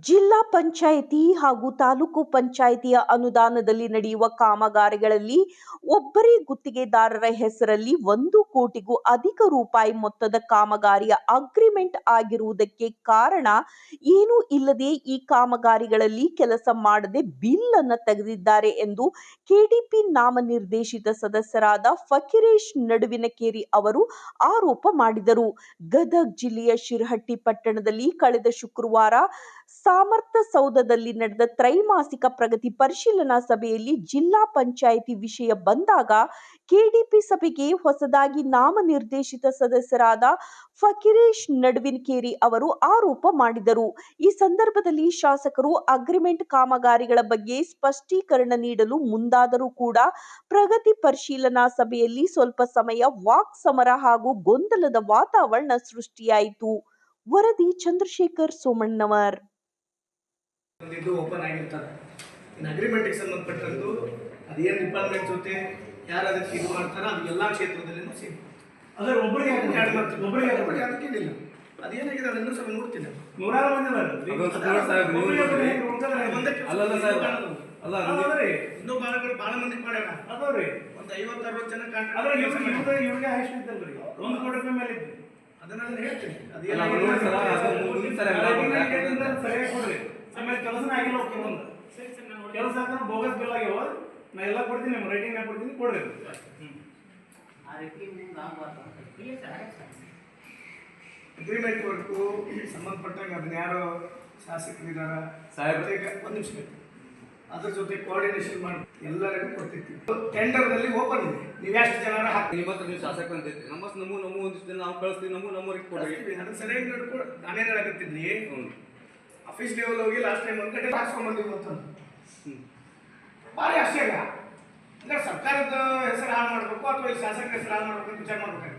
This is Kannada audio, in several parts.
ಜಿಲ್ಲಾ ಪಂಚಾಯಿತಿ ಹಾಗೂ ತಾಲೂಕು ಪಂಚಾಯಿತಿಯ ಅನುದಾನದಲ್ಲಿ ನಡೆಯುವ ಕಾಮಗಾರಿಗಳಲ್ಲಿ ಒಬ್ಬರೇ ಗುತ್ತಿಗೆದಾರರ ಹೆಸರಲ್ಲಿ ಒಂದು ಕೋಟಿಗೂ ಅಧಿಕ ರೂಪಾಯಿ ಮೊತ್ತದ ಕಾಮಗಾರಿಯ ಅಗ್ರಿಮೆಂಟ್ ಆಗಿರುವುದಕ್ಕೆ ಕಾರಣ ಏನೂ ಇಲ್ಲದೆ ಈ ಕಾಮಗಾರಿಗಳಲ್ಲಿ ಕೆಲಸ ಮಾಡದೆ ಬಿಲ್ ಅನ್ನು ತೆಗೆದಿದ್ದಾರೆ ಎಂದು ಕೆಡಿಪಿ ನಾಮನಿರ್ದೇಶಿತ ಸದಸ್ಯರಾದ ಫಕೀರೇಶ್ ನಡುವಿನಕೇರಿ ಅವರು ಆರೋಪ ಮಾಡಿದರು. ಗದಗ ಜಿಲ್ಲೆಯ ಶಿರಹಟ್ಟಿ ಪಟ್ಟಣದಲ್ಲಿ ಕಳೆದ ಶುಕ್ರವಾರ ಸಾಮರ್ಥ ಸೌಧದಲ್ಲಿ ನಡೆದ ತ್ರೈಮಾಸಿಕ ಪ್ರಗತಿ ಪರಿಶೀಲನಾ ಸಭೆಯಲ್ಲಿ ಜಿಲ್ಲಾ ಪಂಚಾಯಿತಿ ವಿಷಯ ಬಂದಾಗ ಕೆಡಿಪಿ ಸಭೆಗೆ ಹೊಸದಾಗಿ ನಾಮನಿರ್ದೇಶಿತ ಸದಸ್ಯರಾದ ಫಕೀರೇಶ್ ನಡುವಿನಕೇರಿ ಅವರು ಆರೋಪ ಮಾಡಿದರು. ಈ ಸಂದರ್ಭದಲ್ಲಿ ಶಾಸಕರು ಅಗ್ರಿಮೆಂಟ್ ಕಾಮಗಾರಿಗಳ ಬಗ್ಗೆ ಸ್ಪಷ್ಟೀಕರಣ ನೀಡಲು ಮುಂದಾದರೂ ಕೂಡ ಪ್ರಗತಿ ಪರಿಶೀಲನಾ ಸಭೆಯಲ್ಲಿ ಸ್ವಲ್ಪ ಸಮಯ ವಾಕ್ ಸಮರ ಹಾಗೂ ಗೊಂದಲದ ವಾತಾವರಣ ಸೃಷ್ಟಿಯಾಯಿತು. ವರದಿ ಚಂದ್ರಶೇಖರ್ ಸೋಮಣ್ಣವರ್ ಓಪನ್ ಆಗಿರ್ತದೆ ಇನ್ನು ಅಗ್ರಿಮೆಂಟ್ಗೆ ಸಂಬಂಧಪಟ್ಟಂದು ಅದೇನು ಡಿಪಾರ್ಟ್ಮೆಂಟ್ ಜೊತೆ ಯಾರು ಅದಕ್ಕೆ ಇದು ಮಾಡ್ತಾರೋ ಅದು ಎಲ್ಲ ಕ್ಷೇತ್ರದಲ್ಲಿನೂ ಸೇಮ್ ಅದ್ರ ಒಬ್ಬರಿಗೆ ಎರಡು ಮಾಡ್ತೀವಿ ಒಬ್ಬರಿಗೆ ಒಬ್ಬರಿಗೆ ಅದಕ್ಕೇನಿಲ್ಲ. ಅದೇನಾಗಿದೆ ಅದನ್ನು ಇನ್ನೂ ಸ್ವಲ್ಪ ನೋಡ್ತೀನಿ. ನೂರಾರು ಮಂದಿ ಅದಾರೆ. ಅಲ್ಲ ಅದಾವ್ರಿ. ಇನ್ನೂ ಬಾಳಗಳು ಭಾಳ ಮಂದಿ ಮಾಡ್ಯಾರ ಅದಾವ್ರಿ. ಒಂದು ಐವತ್ತು ಅರವತ್ತು ಜನ ಆದ್ರೆ ಇವ್ರಿಗೆ ಕಾಂಟ್ರಾಕ್ಟ್ ಇವ್ರಿಗೆ ಇವ್ರಿಗೆ ಹೈಸ್ಟ್ ಇದ್ದಲ್ರಿ. ಒಂದು ಕೋಟಿ ರೂಪಾಯಿ ಮೇಲೆ ಇತ್ತು ಅದನ್ನ ಹೇಳ್ತೀವಿ ಹೇಳ್ತೀನಿ. ಅದೇ ಸರಿಯಾಗಿ ಕೊಡ್ರಿ. ಆಮೇಲೆ ಕೆಲಸನ ಆಗಿಲ್ಲ ಒಂದು ಕೆಲಸ ಆಗ್ತಾರೆ ಬೋಗಸ್ ಬಿಲ್ ಆಗ್ಯಾವ. ನಾ ಎಲ್ಲ ಕೊಡ್ತೀನಿ ನಿಮ್ಮ ರೈಟಿಂಗ್ ನಾ ಕೊಡ್ತೀನಿ ಕೊಡ್ರಿ ಅಗ್ರಿಮೆಂಟ್ ವರ್ಕು ಸಂಬಂಧಪಟ್ಟಂಗೆ ಅದನ್ನ ಯಾರೋ ಶಾಸಕರಿದಾರ. ಒಂದು ನಿಮಿಷ ಬೇಕು ಅದ್ರ ಜೊತೆ ಕೋಆರ್ಡಿನೇಷನ್ ಮಾಡಿ ಎಲ್ಲರಿಗೂ ಟೆಂಡರ್ನಲ್ಲಿ ಓಪನ್ ಇದೆ. ನೀವು ಎಷ್ಟು ಜನರ ಹಾಕಿ ನಿಮ್ಮ ನೀವು ಶಾಸಕ ಅಂತ ಐತಿ ನಮ್ಮ ನಮ್ಮ ನಮ್ಮ ಒಂದಿಷ್ಟು ಜನ ನಾವು ಕಳಿಸ್ತೀವಿ ನಮ್ಮ ನಮ್ಮವ್ರಿಗೆ ಕೊಡ್ರಿ. ಅದನ್ನ ಸರಿಯಾಗಿ ನೋಡ್ಕೊಂಡು ನಾನೇ ಏನು ಹ್ಞೂ ಆಫೀಸ್ ಲೆವೆಲ್ ಹೋಗಿ ಲಾಸ್ಟ್ ಟೈಮ್ ಒಂದು ಕಡೆ ಹಾಕ್ಸ್ಕೊಂಡ್ಬಂದಿವಿ ಗೊತ್ತು ಭಾರಿ ಆಶ್ಚರ್ಯ. ಅಂದ್ರೆ ಸರ್ಕಾರದ ಹೆಸರು ಹಾಳು ಮಾಡಬೇಕು ಅಥವಾ ಈ ಶಾಸಕರ ಹೆಸರು ಹಾಳು ಮಾಡಬೇಕು ಅಂತ ವಿಚಾರ ಮಾಡ್ಬೇಕಾಗಿತ್ತು.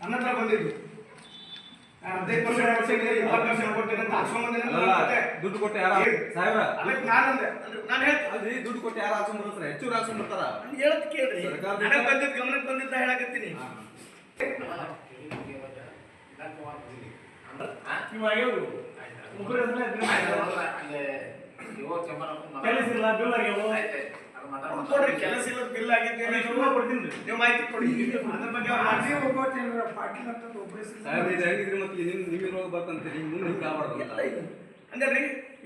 ನನ್ನ ಹತ್ರ ಬಂದಿದ್ದು. ನಾನು ಹದಿನೈದು ಪರ್ಸೆಂಟ್ ಕೊಡ್ತೀನಿ ಇಪ್ಪತ್ತು ಪರ್ಸೆಂಟ್ ಕೊಡ್ತೀನಿ ಅಂತ ಹಾಕ್ಸ್ಕೊಂಡ್ಬಂದಿನಿ ಅಂತ ಅಲ್ಲ ನನ್ನ ದುಡ್ಡು ಕೊಟ್ಟು ಯಾರು? ಸಾಹೇಬ್ರ. ಅದಕ್ಕೆ ನಾನಂದೆ. ಅಂದ್ರೆ ನಾನು ಹೇಳ್ತೀನಿ. ದುಡ್ಡು ಕೊಟ್ಟು ಯಾರು ಹಾಕ್ಸ್ಕೊಂಡ್ ಬರ್ತಾರೆ ಹೆಚ್ಚು ಹಾಕ್ಸ್ಕೊಂಡ್ ಬರ್ತಾರ? ನಾನು ಹೇಳದ್ ಕೇಳ್ರಿ. ನನಗೆ ಬಂದಿದ್ದು ಗಮನಕ್ಕೆ ಬಂದಿದ್ದ ಹೇಳಕತ್ತೀನಿ. ಕೆಲಸ ಇಲ್ಲ ಬಿಲ್ ಆಗ್ಯಾವ ಕೊಡ್ರಿ ಕೆಲಸ ಇಲ್ಲ ಬಿಲ್ ಕೊಡ್ತೀನಿ ರೀ ನೀವು ಮಾಹಿತಿ ಕೊಡಿ. ಅದ್ರ ಬಗ್ಗೆ ಅವ್ರು ಮಾಹಿತಿ ಸಾಹೇಬ್ರ ಇದು ಹೆಂಗಿದ್ರಿ ಮತ್ತೆ ನಿಮ್ ನಿಮ್ ಇದ್ರೊಳಗೆ ಬರ್ತಂತೀರಿ ಮುಂದೆ ಹಿಂಗೆ ಆಗ್ಬಾರ್ದು ಅಂತ. ಅಂದ್ರೆ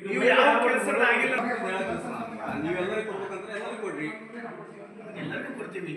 ನೀವು ಯಾವ ಕೆಲಸ ಆಗಿಲ್ಲ. ನೀವೆಲ್ಲರಿಗೂ ಕೊಡ್ಬೇಕಂದ್ರೆ ಎಲ್ಲರಿಗೂ ಕೊಡ್ರಿ. ಎಲ್ಲರಿಗೂ ಕೊಡ್ತೀವಿ.